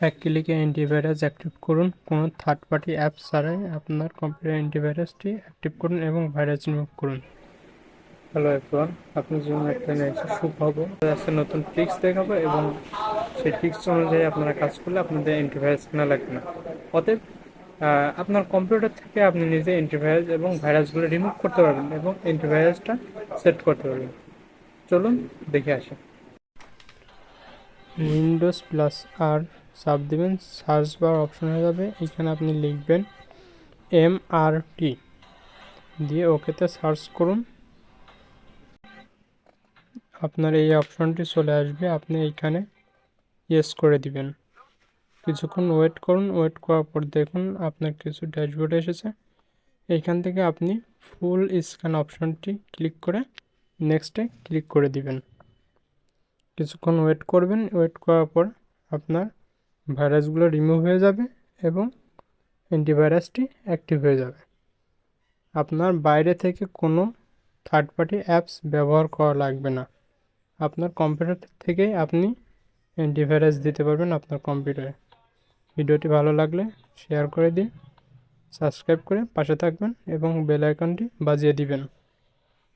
এক ক্লিকে antivirus active করুন। কোনো থার্ড পার্টি অ্যাপ ছাড়াই আপনার কম্পিউটার অ্যান্টিভাইরাসটি অ্যাক্টিভ করুন এবং ভাইরাস রিমুভ করুন। হ্যালো এভরিওয়ান আপনার জন্য একটা নিয়েছি সুখবর। আজকে নতুন ট্রিক্স দেখাবো এবং সেই ট্রিক্স অনুযায়ী আপনারা কাজ করলে আপনাদের অ্যান্টিভাইরাস কেনা লাগবে না। অতএব আপনার কম্পিউটার থেকে আপনি নিজে অ্যান্টিভাইরাস এবং ভাইরাসগুলো রিমুভ করতে পারবেন এবং অ্যান্টিভাইরাসটা সেট করতে পারবেন। চলুন দেখে আসি। উইন্ডোজ প্লাস আর চাপ দেবেন সার্চ বার অপশন হয়ে যাবে, এখানে আপনি লিখবেন এম আর টি দিয়ে ওকেতে সার্চ করুন। আপনার এই অপশনটি চলে আসবে, আপনি এইখানে ইয়েস করে দিবেন। কিছুক্ষণ ওয়েট করুন ওয়েট করার পর দেখুন আপনার কিছু ড্যাশবোর্ড এসেছে। এইখান থেকে আপনি ফুল স্ক্যান অপশনটি ক্লিক করে নেক্সটে ক্লিক করে দিবেন। কিছুক্ষণ ওয়েট করবেন ওয়েট করার পর আপনার ভাইরাসগুলো রিমুভ হয়ে যাবে এবং অ্যান্টিভাইরাসটি অ্যাক্টিভ হয়ে যাবে। আপনার বাইরে থেকে কোনো থার্ড পার্টি অ্যাপস ব্যবহার করা লাগবে না। আপনার কম্পিউটার থেকেই আপনি অ্যান্টিভাইরাস দিতে পারবেন আপনার কম্পিউটারে ভিডিওটি ভালো লাগলে শেয়ার করে দিন সাবস্ক্রাইব করে পাশে থাকবেন এবং বেল আইকনটি বাজিয়ে দিবেন।